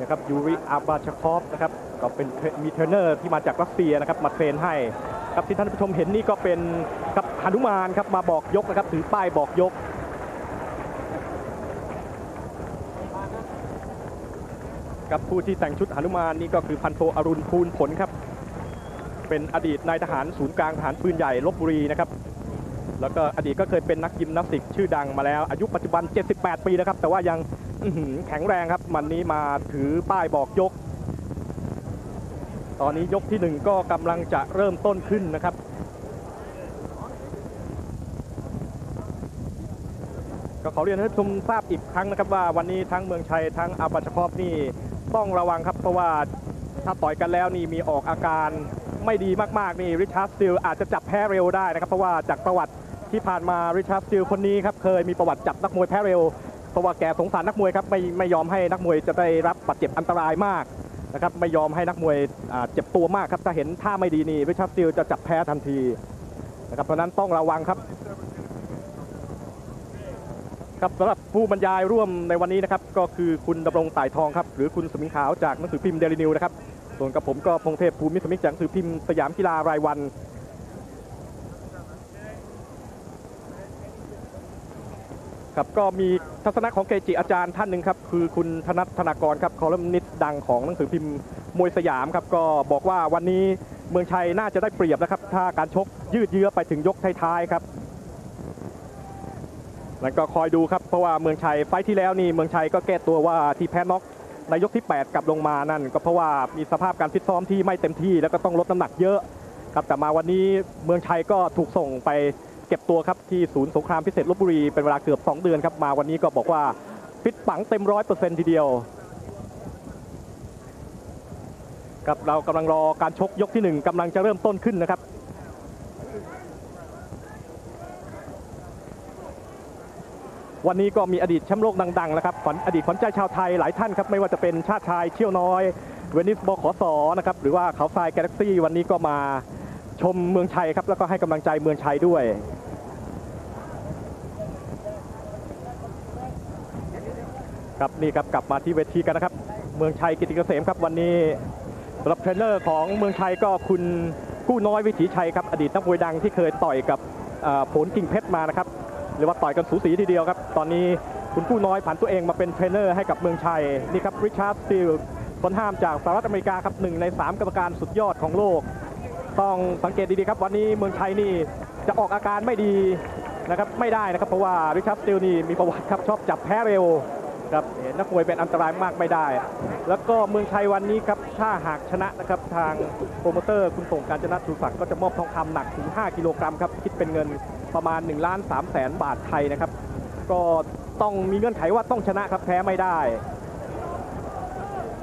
นะครับยูริอาบาชคอฟนะครับก็เป็นเทรมีเทรนเนอร์ที่มาจากรัสเซียนะครับมาเทรนให้ครับที่ท่านผู้ชมเห็นนี่ก็เป็นกับหนุมานครับมาบอกยกนะครับถือป้ายบอกยกกับผู้ที่แต่งชุดหนุมานนี่ก็คือพันโทอรุณภูลผลครับ เป็นอดีตนายทหารศูนย์กลางทหารปืนใหญ่ลบบุรีนะครับ แล้วก็อดีตก็เคยเป็นนักยิมนาสติกชื่อดังมาแล้ว อายุปัจจุบัน 78 ปีนะครับ แต่ว่ายังแข็งแรงครับวันนี้มาถือป้ายบอกยก ตอนนี้ยกที่หนึ่งก็กำลังจะเริ่มต้นขึ้นนะครับก็ขอเรียนให้ชมทราบอีกครั้งนะครับว่าวันนี้ทั้งเมืองชัยทั้งอาบัชคอฟนี่ต้องระวังครับ เพราะว่าถ้าต่อยกันแล้วนี่มีออกอาการไม่ดีมาก ๆ นี่ริชาร์ดสติลอาจจะจับแพ้เร็วได้นะครับ เพราะว่าจากประวัติ ที่ผ่านมาริชาร์ดสติลคนนี้ครับเคยมีประวัติจับนักมวยแพ้เร็วเพราะว่าแกสงสารนักมวยครับไม่ไม่ยอมให้นักมวยจะได้รับบาดเจ็บอันตรายมากนะครับไม่ยอมให้นักมวยเจ็บตัวมากครับถ้าเห็นท่าไม่ดีนี่ริชาร์ดสติลจะจับแพ้ทันทีนะครับเพราะนั้นต้องระวังครับครับสำหรับผู้บรรยายร่วมในวันนี้นะครับก็คือคุณดำรงต่ายทองครับหรือคุณสมิงขาวจากหนังสือพิมพ์เดลินิวนะครับส่วนกับผมก็พงเทพภูมิสมิทธิ์จากหนังสือพิมพ์สยามกีฬารายวัน ครับก็มีทัศนะของเกจิอาจารย์ท่านหนึ่งครับคือคุณธนัทธนากรครับคอลัมนิสต์ดังของหนังสือพิมพ์มวยสยามครับก็บอกว่าวันนี้เมืองชัยน่าจะได้เปรียบนะครับ ถ้าการชกยืดเยื้อไปถึงยกท้ายๆครับแล้วก็คอยดูครับเพราะว่าเมืองชัยไฟที่แล้วนี่เมืองชัยก็แก้ตัวว่าที่แพ้น็อกในยกที่ 8 กลับลงมานั่น ก็เพราะว่ามีสภาพการฟิตซ้อมที่ไม่เต็มที่ แล้วก็ต้องลดน้ำหนักเยอะครับแต่มาวันนี้เมืองชัยก็ถูกส่งไป เก็บตัวครับที่ศูนย์สงครามพิเศษลบบุรีเป็นเวลาเกือบ 2 เดือนครับมาวันนี้ก็บอกว่าฟิตปังเต็มร้อยเปอร์เซ็นต์ทีเดียวครับเรากำลังรอการชกยกที่หนึ่งกำลังจะเริ่มต้นขึ้นนะครับวันนี้ก็มีอดีตแชมป์โลกดังๆแล้วครับขวัญอดีตขวัญใจชาวไทยหลายท่านครับไม่ว่าจะเป็นชาติชายเชี่ยวน้อย เวนิสบขสนะครับหรือว่าเขาทรายแกลเล็กซี่วันนี้ก็มาชมเมืองชัยครับแล้วก็ให้กำลังใจเมืองชัยด้วย ครับนี่ครับกลับมาที่เวทีกันนะครับ เมืองชัยกิติเกษมครับวันนี้สำหรับเทรนเนอร์ของเมืองชัยก็คุณกู้น้อยวิถีชัยครับอดีตนักมวยดังที่เคยต่อยกับผลกิ่งเพชรมานะครับเรียกว่าต่อยกันสูสีทีเดียวครับ ตอนนี้คุณกู้น้อยผันตัวเองมาเป็นเทรนเนอร์ให้กับเมืองชัยนี่ครับริชาร์ดสตีลคนห้ามจากสหรัฐอเมริกาครับหนึ่งใน 3 กรรมการสุดยอดของโลก ต้องสังเกตดีๆครับวันนี้เมืองชัยนี่จะออกอาการไม่ดีนะครับไม่ได้นะครับเพราะว่าริชาร์ดสตีลนี่มีประวัติครับชอบจับแพ้เร็ว ครับเห็นนักมวยเป็นอันตรายมากไม่ได้ แล้วก็เมืองชัยวันนี้ครับถ้าหากชนะนะครับทางโปรโมเตอร์คุณส่งการจนะชูศักดิ์ก็จะมอบทองคำหนักถึง 5 กิโลกรัมครับคิดเป็นเงินประมาณ1ล้าน3แสนบาทไทยนะครับ ก็ต้องมีเงื่อนไขว่าต้องชนะครับแพ้ไม่ได้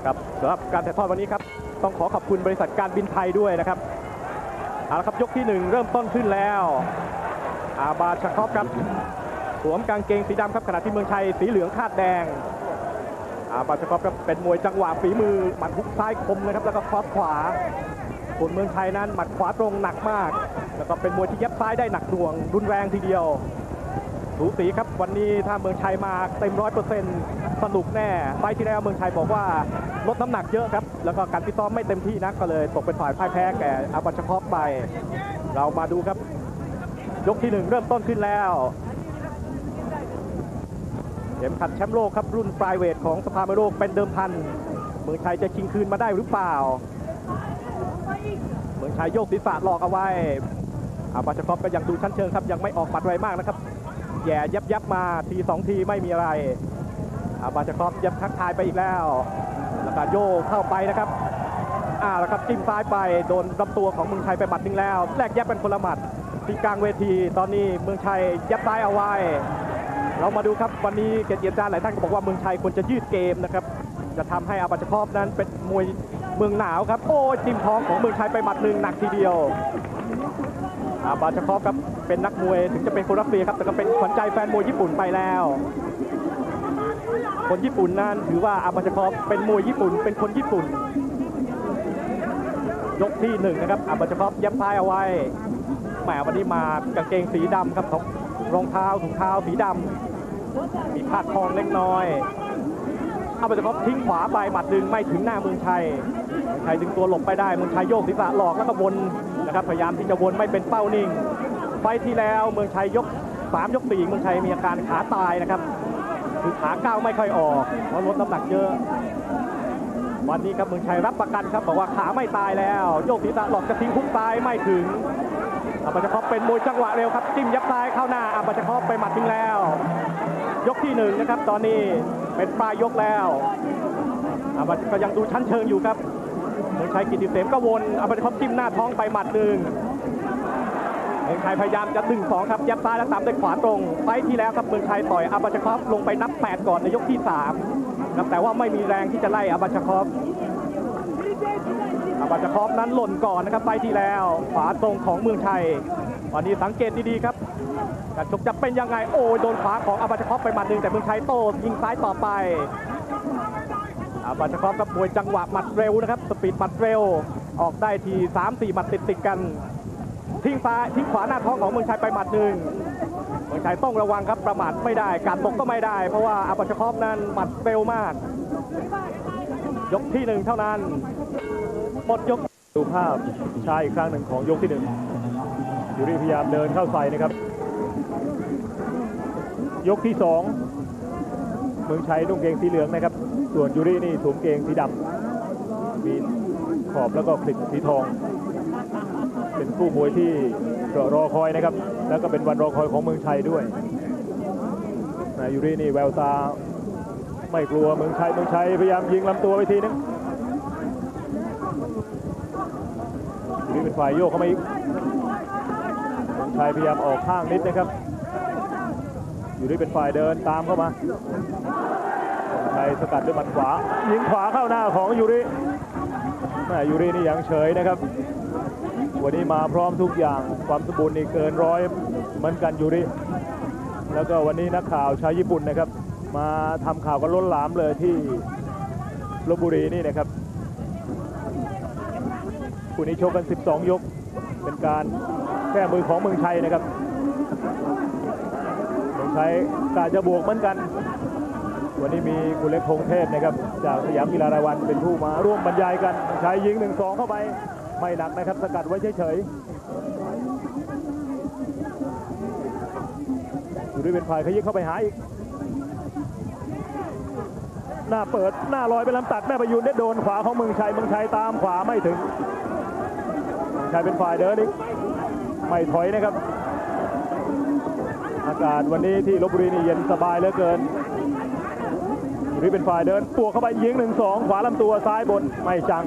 ครับสำหรับการถ่ายทอดวันนี้ครับต้องขอขอบคุณบริษัทการบินไทยด้วยนะครับเอาละครับยกที่หนึ่งเริ่มต้นขึ้นแล้วอาบาชาคอฟครับ สวมกางเกงสีดำครับขณะที่เมืองชัยสีเหลืองคาดแดงอาบาชาคอฟครับเป็นมวยจังหวะฝีมือหมัดฮุกซ้ายคมนะครับแล้วก็ครอสขวาส่วนเมืองชัยนั้นหมัดขวาตรงหนักมาก แล้วก็เป็นมวยที่เย็บซ้ายได้หนักหน่วง รุนแรงทีเดียวสูสีครับวันนี้ถ้าเมืองชัยมาเต็มร้อยเปอร์เซ็นต์สนุกแน่ไฟที่แล้วเมืองชัยบอกว่าลดน้ำหนักเยอะครับ แล้วก็การฟิตซ้อมไม่เต็มที่นักก็เลยตกเป็นฝ่ายพ่ายแพ้แก่อาบัชคอฟไป เรามาดูครับ ยกที่หนึ่งเริ่มต้นขึ้นแล้ว ข็มขัดแชมป์โลกครับรุ่นปลายเวทของสภามวยโลกเป็นเดิมพันเมืองชัยจะชิงคืนมาได้หรือเปล่า เมืองชัยโยกศีรษะหลอกเอาไว้อาบาชคอฟก็ยังดูชั้นเชิงครับยังไม่ออกหมัดไวมากนะครับแย่ยับยับมาทีสองทีไม่มีอะไรอาบาชคอฟยับทักทายไปอีกแล้วแล้วก็โยกเข้าไปนะครับอ่าแล้วครับจิ้มซ้ายไปโดนลำตัวของเมืองชัยไปหมัดหนึงแล้วแลกยับเป็นคนละหมัดที่กลางเวทีตอนนี้เมืองชัยยับซ้ายเอาไว้ เรามาดูครับวันนี้เกียรติอาจารย์หลายท่านก็บอกว่าเมืองชัยควรจะยืดเกมนะครับจะทำให้อาบัชคอฟนั้นเป็นมวยเมืองหนาวครับ โอ้จิ้มท้องของเมืองชัยไปหมัดหนึ่งหนักทีเดียวอาบาชคอฟครับเป็นนักมวยถึงจะเป็นคนรัสเซียครับแต่ก็เป็นขวัญใจแฟนมวยญี่ปุ่นไปแล้ว คนญี่ปุ่นนั้นถือว่าอาบาชคอฟเป็นมวยญี่ปุ่น เป็นคนญี่ปุ่น ยกที่หนึ่งนะครับอาบาชคอฟยับซ้ายเอาไว้แหมวันนี้มากางเกงสีดำครับของ รองเท้าถุงเท้าสีดำมีพาดทองเล็กน้อยเอาบัตคอปทิ้งขวาไปหมัดดึงไม่ถึงหน้าเมืองชัยมืองชัยดึงตัวหลบไปได้เมืองชัยโยกศีรษะหลอกแล้วก็วนนะครับพยายามที่จะวนไม่เป็นเป้านิ่ง ไฟที่แล้วเมืองชัยยกสามยกสี่เมืองชัยมีอาการขาตายนะครับคือขาก้าวไม่ค่อยออกเพราะลดน้ำหนักเยอะ วันนี้ครับเมืองชัยรับประกันครับบอกว่าขาไม่ตายแล้ว โยกศีรษะหลอกจะทิ้งคุกซ้ายไม่ถึง อาบัตคอปเป็นมวยจังหวะเร็วครับจิ้มยับซ้ายเข้าหน้าอาบัตคอปไปหมัดทิ้งแล้ว ยกที่หนึ่งนะครับ ตอนนี้เป็นปลายยกแล้วอาบัตก็ยังดูชั้นเชิงอยู่ครับเมืองชัยกิติเสมก็วนอาบัตคอปจิ้มหน้าท้องไปหมัดหนึ่งเมืองชัยพยายามจะดึงสองครับยับซ้ายแล้วตามด้วยขวาตรงไฟท์ที่แล้วครับเมืองชัยต่อยอาบัชคอฟลงไปนับ 8 ก่อนในยกที่3ครับแต่ว่าไม่มีแรงที่จะไล่อาบัชคอฟ อาบัชคอฟนั้นหล่นก่อนนะครับไฟท์ที่แล้วขวาตรงของเมืองชัยวันนี้สังเกตดีๆครับการชกจะเป็นยังไงโอ้ยโดนขวาของอาบัชคอฟไปหมัดหนึ่งแต่เมืองชัยโต้ยิงซ้ายต่อไปอาบัชคอฟกับมวยจังหวะหมัดเร็วนะครับสปีดหมัดเร็วออกได้ที3-4หมัดติดๆกันทิ้งซ้ายทิ้งขวาหน้าท้องของเมืองชัยไปหมัดหนึ่งเมืองชัยต้องระวังครับประมาทไม่ได้การตกก็ไม่ได้ เพราะว่าอาบัชคอฟนั้นหมัดเร็วมาก ยกที่หนึ่งเท่านั้นหมดยกดูภาพชายอีกครั้งหนึ่งของยกที่หนึ่งยูริพยายามเดินเข้าใส่นะครับ ยกที่สองเมืองชัยนุ่งเกงสีเหลืองนะครับ ส่วนยูรินี่สวมเกงสีดำมีขอบแล้วก็คลิปสีทอง เป็นคู่มวยที่รอคอยนะครับ แล้วก็เป็นวันรอคอยของเมืองชัยด้วยนะยูรินี่แววตา ไม่กลัวเมืองชัยเมืองชัยพยายามยิงลำตัวไปทีนึงนี่เป็นฝ่ายโยกเข้ามาอีกสมชายพยายามออกข้างนิดนะครับ อยู่นี่เป็นฝ่ายเดินตามเข้ามาสมชายสกัดด้วยหมัดขวา ยิงขวาเข้าหน้าของยูริแม่ยูรินี่ยังเฉยนะครับ วันนี้มาพร้อมทุกอย่างความสมบูรณ์นี่เกินร้อยเหมือนกันยูริแล้วก็วันนี้นักข่าวชาวญี่ปุ่นนะครับ มาทำข่าวกันล้นหลามเลยที่ลบบุรีนี่นะครับคู่นี้ชกกัน 12 ยก เป็นการแก้มือของเมืองชัยนะครับเมืองชัยกาจะบวกเหมือนกัน วันนี้มีคุณเล็กพงเทพนะครับ จากสยามกีฬารายวันเป็นผู้มาร่วมบรรยายกันมืองชัยยิง 1-2 เข้าไป ไม่หนักนะครับ สกัดไว้เฉยๆอยู่ด้วยเป็นฝ่ายขยิกเข้าไปหาอีก หน้าเปิดหน้าลอยไปลำตัดแม่ประยุนได้โดนขวาของเมืองชัยเมืองชัยตามขวาไม่ถึงชายเป็นฝ่ายเดินอีกไม่ถอยนะครับ อากาศวันนี้ที่ลบบุรีนี่เย็นสบายเหลือเกินนี่เป็นฝ่ายเดินปวกเข้าไปยิงหนึ่งสองขวาลำตัวซ้ายบนไม่จัง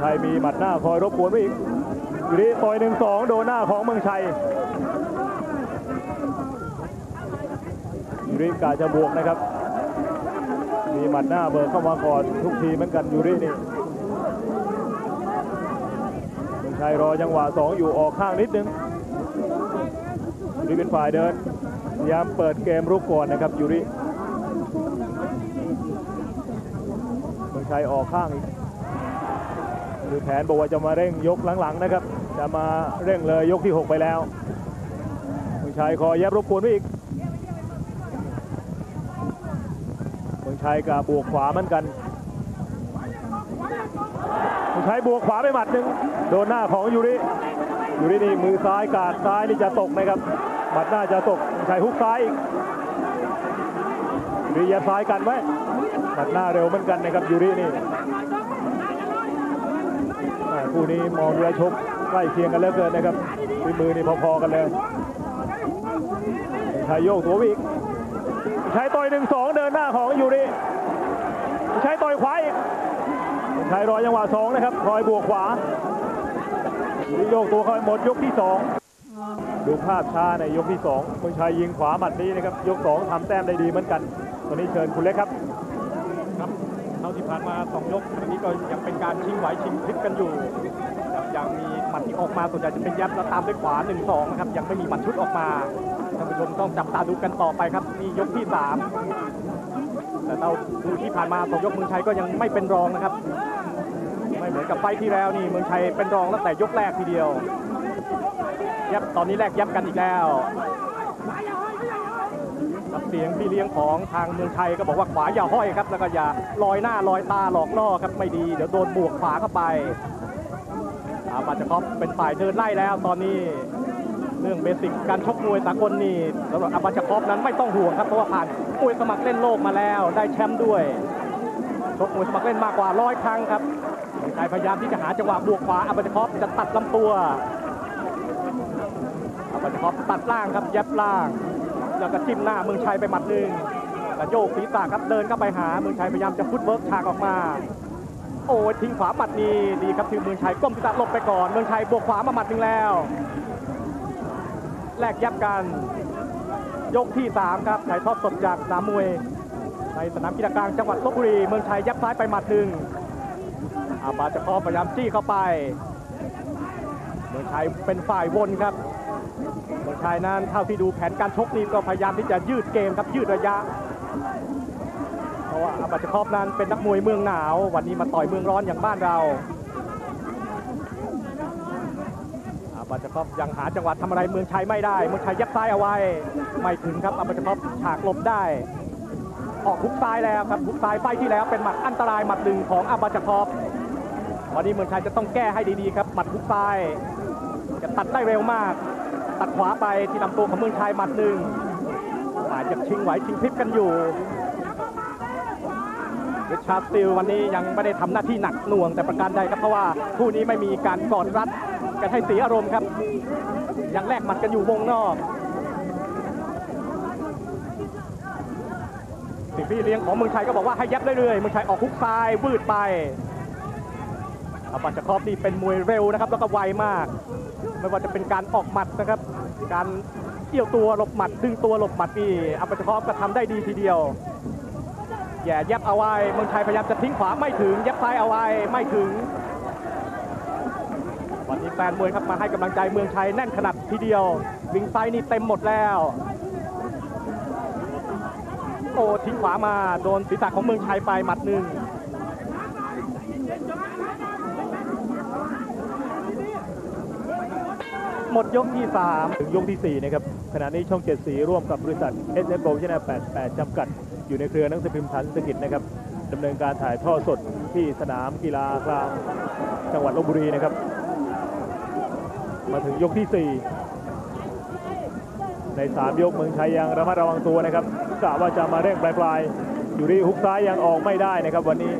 ชัยมีหมัดหน้าคอยรบกวนไว้อีกอยู่นี่ต่อยหนึ่งสองโดนหน้าของเมืองชัยอ ยู่นี่กาจะบวกนะครับ มีหมัดหน้าเบิร์เข้ามาก่อนทุกทีเหมือนกันยูรินี่เมืองชัยรอจังหวะสองอยู่ออกข้างนิดนึงยูริเป็นฝ่ายเดินพยายามเปิดเกมรุกก่อนนะครับยูริเมืองชัยออกข้างอีกคือแผนบอกว่าจะมาเร่งยกหลังๆนะครับ จะมาเร่งเลยยกที่ 6 ไปแล้วเมืองชัยคอแยบรบกวนไว้อีก เมือง ชัยกับบวกขวาเหมือนกันเมืองชัยบวกขวาไปหมัดหนึ่งโดนหน้าของยูริยูรินี่มือซ้ายกาดซ้ายนี่จะตกนะครับหมัดหน้าจะตกเมืองชัยฮุกซ้ายอีกยูริยัดซ้ายกันไว้หมัดหน้าเร็วเหมือนกันนะครับยูรินี่คู่นี้มองเรือชกใกล้เคียงกันเหลือเกินนะครับฝีมือนี่พอๆกันเลยชัยโยกตัวไปอีก ใช้ต่อยหนึ่งสองเดินหน้าของยูริใช้ต่อยขวาอีกใช้รอยจังหวะสองนะครับคอยบวกขวายูริโยกตัวเข้าหมดยกที่สองดูภาพช้าในยกที่สองเมืองชัยยิงขวาหมัดนี้นะครับยกสองทำแต้มได้ดีเหมือนกันตอนนี้เชิญคุณเล็กครับครับเท่าที่ผ่านมา2ยกอันนี้ก็ยังเป็นการชิงไหวชิงพลิกกันอยู่ยังมีหมัดที่ออกมาส่วนใหญ่จะเป็นยัดแล้วตามด้วยขวา1 2นะครับยังไม่มีหมัดชุดออกมา ท่านผู้ชมต้องจับตาดูกันต่อไปครับนี่ยกที่ 3 แต่เราดูที่ผ่านมาสองยกเมืองชัยก็ยังไม่เป็นรองนะครับ ไม่เหมือนกับไฟที่แล้วนี่เมืองชัยเป็นรองตั้งแต่ยกแรกทีเดียวยับตอนนี้แรกยับกันอีกแล้วเสียงพี่เลี้ยงของทางเมืองชัยก็บอกว่าขวาอย่าห้อยครับ แล้วก็อย่าลอยหน้าลอยตาหลอกล่อครับไม่ดี เดี๋ยวโดนบวกขวาเข้าไปอาบาจคอฟเป็นฝ่ายเดินไล่แล้วตอนนี้ เรื่องเบสิกการชกมวยสากลนี่สำหรับอาบาจคอฟนั้นไม่ต้องห่วงครับเพราะว่าผ่านมวยสมัครเล่นโลกมาแล้ว ได้แชมป์ด้วยชกมวยสมัครเล่นมากกว่าร้อยครั้งครับมืองชัยพยายามที่จะหาจังหวะบวกขวาอาบาจคอฟจะตัดลำตัวอาบาจคอฟตัดล่างครับย็บล่าง แล้วก็จิ้มหน้าเมืองชัยไปหมัดหนึ่งกระโยกศีรษะครับเดินเข้าไปหาเมืองชัยพยายามจะฟุตเวิร์กฉากออกมาโอ้ทิ้งขวาหมัดนี้ดีครับที่เมืองชัยก้มศีรษะหลบไปก่อน เมืองชัยบวกขวามาหมัดหนึ่งแล้ว แลกยับกัน ยกที่ 3 ครับถ่ายทอดสดจากสนามมวย ในสนามกีฬากลางจังหวัดลบบุรี เมืองชัยยับซ้ายไปหมัดหนึ่งอาบาจะคอพยายามจี้เข้าไป เมืองชัยเป็นฝ่ายวนครับ เมืองชัยนั้นเท่าที่ดูแผนการชกนี่ก็พยายามที่จะยืดเกมครับยืดระยะ เพราะว่าอาบัจคอบนั้นเป็นนักมวยเมืองหนาว วันนี้มาต่อยเมืองร้อนอย่างบ้านเราอา บัจคอบยังหาจังหวะทำอะไรเมืองชัยไม่ได้ เมืองชัยยับซ้ายเอาไว้ ไม่ถึงครับอบัจคอบฉากหลบได้ ออกฮุกซ้ายแล้วครับฮุกซ้ายไฟที่แล้วเป็นหมัดอันตรายหมัดหนึ่งของอบัจคอบวันนี้เมืองชัยจะต้องแก้ให้ดีๆครับหมัดฮุกซ้ายจะตัดได้เร็วมาก ตัดขวาไปที่ลำตัวของเมืองชายหมัดหนึ่งอาจจะชิงไหวชิงพลิบกันอยู่ริชาร์ดสติลวันนี้ยังไม่ได้ทำหน้าที่หนักหน่วงแต่ประการใดครับเพราะว่าคู่นี้ไม่มีการกอดรัด กันให้เสียอารมณ์ครับ ยังแลกหมัดกันอยู่วงนอกสิพี่เลี้ยงของเมืองชัยก็บอกว่าให้ยับเรื่อยๆเมืองชัยออกคุกซ้ายวืดไปอาบัตจครอบนี่เป็นมวยเร็วนะครับ แล้วก็ไวมาก ไม่ว่าจะเป็นการออกหมัดนะครับ การเกี่ยวตัวหลบหมัดดึงตัวหลบหมัดนี่อัปเปอร์คอฟก็ทำได้ดีทีเดียวแย่ยับเอาไว้เมืองชัยพยายามจะทิ้งขวาไม่ถึง ยับซ้ายเอาไว้ไม่ถึง วันนี้แฟนมวยครับมาให้กำลังใจเมืองชัยแน่นขนาดทีเดียว วิงไซนี่เต็มหมดแล้ว โอ้ทิ้งขวามาโดนศีรษะของเมืองชัยไปหมัดหนึ่งหมดยกที่สามถึงยกที่ 4 นะครับ ขณะนี้ช่องเจ็ดสีร่วมกับบริษัท s อ p o ชนะ88 จำกัด อยู่ในเครือนังสือพิมพ์ฐานเศรษฐกิจนะครับดำเนินการถ่ายทอดสดที่สนามกีฬากลางจังหวัดลบบุรีนะครับ มาถึงยกที่ 4 ใน 3 ยกเมืองชัยยังระมัดระวังตัวนะครับกะว่าจะมาเร่งปลายๆอยู่ที่ฮุกซ้ายยังออกไม่ได้นะครับ วันนี้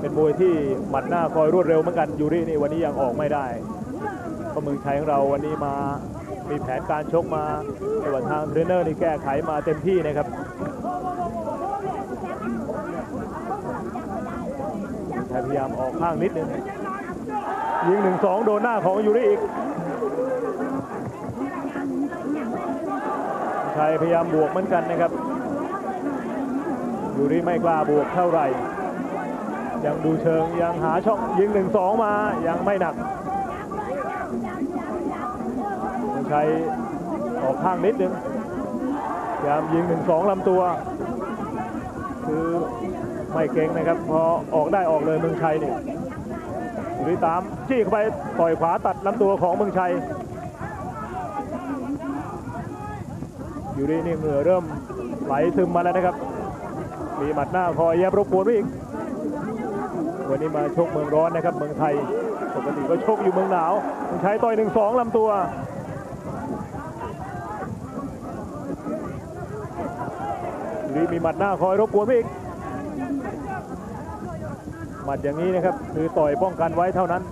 เป็นมวยที่หมัดหน้าคอยรวดเร็วเหมือนกันยูรินี่วันนี้ยังออกไม่ได้ก็เมืองชัยของเราวันนี้มามีแผนการชกมาในวันทางเทรนเนอร์นี่แก้ไขมาเต็มที่นะครับพยายามออกข้างนิดนึง ยิงหนึ่งสองโดนหน้าของยูริอีกชัยพยายามบวกเหมือนกันนะครับยูริไม่กล้าบวกเท่าไหร่ ยังดูเชิงยังหาช่องยิงหนึ่งสองมายังไม่หนักใช้ออกข้างนิดนึงพยายามยิงหนึ่งสองลำตัว คือไม่เก่งนะครับ พอออกได้ออกเลยเมืองชัยเนี่ย อยู่ดีตามจี้เข้าไปต่อยขวาตัดลำตัวของเมืองชัยอยู่ดีนี่เหงื่อเริ่มไหลซึมมาแล้วนะครับ มีหมัดหน้าคอยแยบรบกวนไว้อีกวันนี้มาชกเมืองร้อนนะครับ เมืองไทยปกติก็ชกอยู่เมืองหนาวเมืองชัยต่อยหนึ่งสองลำตัวลีมีหมัดหน้าคอยรบกวนไปอีก หมัดอย่างนี้นะครับ คือต่อยป้องกันไว้เท่านั้น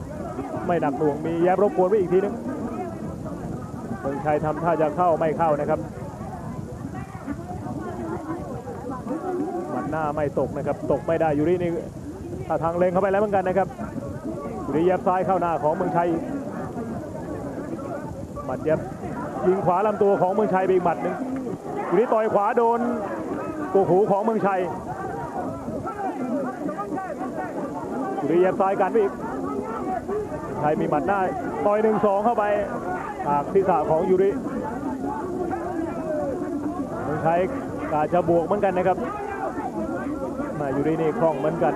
ไม่หนักหน่วงมีแยบรบกวนไปอีกทีนึงเมืองชัยทำท่าจะเข้าไม่เข้านะครับหมัดหน้าไม่ตกนะครับ ตกไม่ได้ยูรินี่ถ้าทางเลงเข้าไปแล้วเหมือนกันนะครับยูริแยบซ้ายเข้าหน้าของเมืองชัยหมัดแยบยิงขวาลำตัวของเมืองชัยไปอีกหมัดหนึ่งยูริต่อยขวาโดนกกหูของเมืองชัย ยูริแยบซ้ายกันไปอีกชัยมีหมัดหน้าต่อยหนึ่งสองเข้าไปหากศีรษะของยูริเมืองชัยกาจะบวกเหมือนกันนะครับมายูรินี่คล่องเหมือนกัน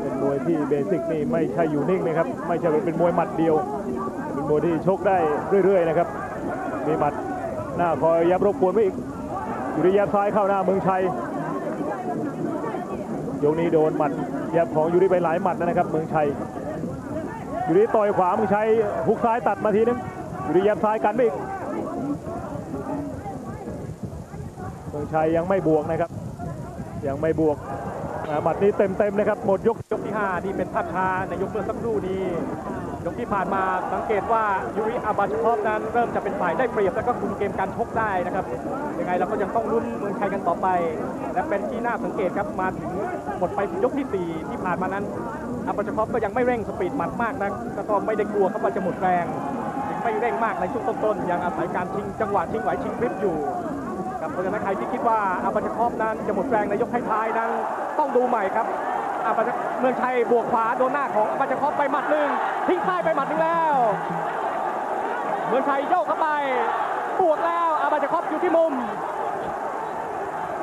เป็นมวยที่เบสิกนี่ไม่ใช่อยู่นิ่งนะครับ ไม่ใช่เป็นมวยหมัดเดียว เป็นมวยที่ชกได้เรื่อยๆนะครับ มีหมัดหน้าคอยยับรบกวนไว้อีกอยู่ที่แยบซ้ายเข้าหน้าเมืองชัย ยกนี้โดนหมัดแยบของยูริไปหลายหมัดนะครับ เมืองชัยยูริต่อยขวาเมืองชัยหุกซ้ายตัดมาทีนึงยูริแยบซ้ายกันไม่อีกเมืองชัยยังไม่บวกนะครับ ยังไม่บวกหมัดนี้เต็มๆนะครับหมดยกยกที่5ที่เป็นภาพช้าในยกเมื่อสักครู่นี้ ยกที่ผ่านมาสังเกตว่ายูริอาบาชคอฟนั้นเริ่มจะเป็นฝ่ายได้เปรียบแล้วก็คุมเกมการชกได้นะครับยังไงเราก็ยังต้องลุ้นเมืองไทยกันต่อไป และเป็นที่น่าสังเกตครับมาถึงหมดไปถึงยกที่ 4 ที่ผ่านมานั้นอาบาชคอฟก็ยังไม่เร่งสปีดหมัดมากนะแล้วก็ไม่ได้กลัวครับว่าจะหมดแรงยังไม่เร่งมากในช่วงต้นๆยังอาศัยการชิงจังหวะชิงไหวชิงพริบอยู่ครับเพราะฉะนั้นใครที่คิดว่าอาบัชคอฟนั้นจะหมดแรงในยกท้ายๆนั้นต้องดูใหม่ครับอาบัช เมืองชัยบวกขวาโดนหน้าของอาบัชคอฟไปหมัดหนึ่งทิ้งซ้ายไปหมัดหนึ่งแล้ว เมืองชัยโยกเข้าไปบวกแล้วอาบัชคอฟอยู่ที่มุม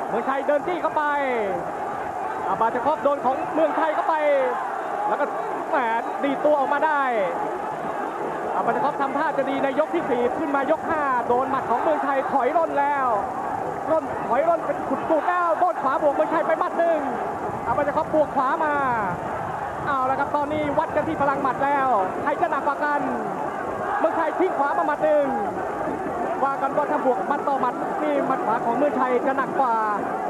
เมืองชัยเดินจี้เข้าไป อาบัชคอฟโดนของเมืองชัยเข้าไป แล้วก็แหมดีตัวออกมาได้อาบัตคอฟทำท่าจะดีในยกที่4ขึ้นมายก5โดนหมัดของเมืองไทยถอยร่นแล้วร่นถอยร่นเป็นขุดตูดแล้วโดนขวาบวกเมืองไทยไปหมัดหนึ่ง อาบัตคอฟบวกขวามา เอาและครับตอนนี้วัดกันที่พลังหมัดแล้วใครจะหนักกว่ากัน เมืองไทยทิ้งขวามาหมัดหนึ่งว่ากันว่าถ้าบวกมัดต่อหมัดนี่หมัดขวาของเมืองไทยจะหนักกว่า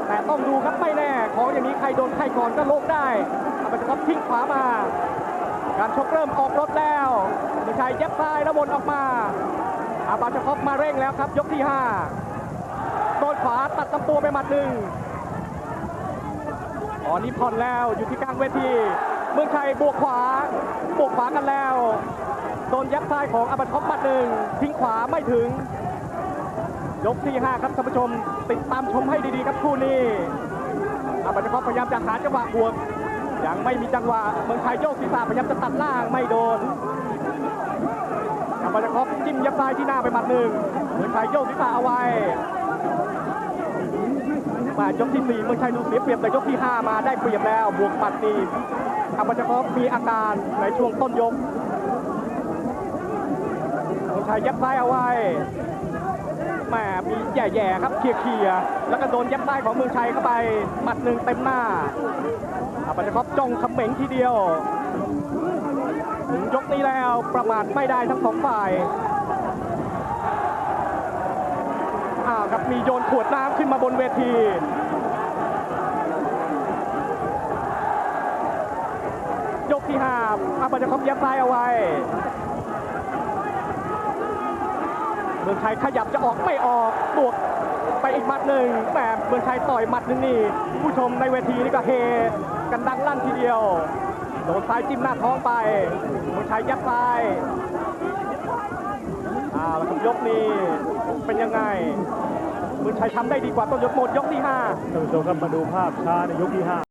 แต่ต้องดูครับไม่แน่ของอย่างนี้ใครโดนใครก่อนก็โลกได้อาบัตคอฟทิ้งขวามาการชกเริ่มออกรถแล้วเมืองชัยเย็บซ้ายแล้ววนออกมาอาบาชคอฟมาเร่งแล้วครับ ยกที่5โดนขวาตัดลำตัวไปหมัดหนึ่ง อ๋อนี่ผ่อนแล้วอยู่ที่กลางเวที เมืองชัยบวกขวา บวกขวากันแล้วโดนยับซ้ายของอาบาชคอฟหมัดหนึ่งทิ้งขวาไม่ถึง ยกที่ 5 ครับท่านผู้ชม ติดตามชมให้ดีๆครับคู่นี้อาบาชคอฟพยายามจะหาจังหวะบวกยังไม่มีจังหวะเมืองไทยโยกศีรษะพยายามจะตัดล่างไม่โดนอาบาจะครบจิ้มยับซ้ายที่หน้าไปหมัดหนึ่งเมืองไทยโยกศีรษะเอาไว้ มายกที่สี่เมืองไทยดูเสียเปรียบแต่ยกที่ห้ามาได้เปรียบแล้ว บวกหมัดนี่อาบาจะครบมีอาการในช่วงต้นยกเมืองไทยยับซ้ายเอาไว้แหมมีแย่ๆครับเคลียร์ๆแล้วก็โดนยับซ้ายของเมืองชัยเข้าไปหมัดหนึ่งเต็มหน้าอาปัจจครบจ้องคำเขม็งทีเดียวถึงยกนี้แล้วประมาทไม่ได้ทั้งสองฝ่ายอ้าว ครับ มีโยนขวดน้ำขึ้นมาบนเวทียกที่ห้าอาปัจจครบยับซ้ายเอาไว้เมืองไทยขยับจะออกไม่ออกบวกไปอีกมัดหนึ่งแต่เมืองไทยต่อยมัดนึงนี่ผู้ชมในเวทีนี่ก็เฮกันดังลั่นทีเดียวโดนซ้ายจิ้มหน้าท้องไปเมืองไทยยับซ้าย อ่าแล้วครับยกนี่เป็นยังไงมือชัยทำได้ดีกว่าต้นยกหมดยกที่ห้าท่านผู้ชมครับมาดูภาพช้าในยกที่ห้า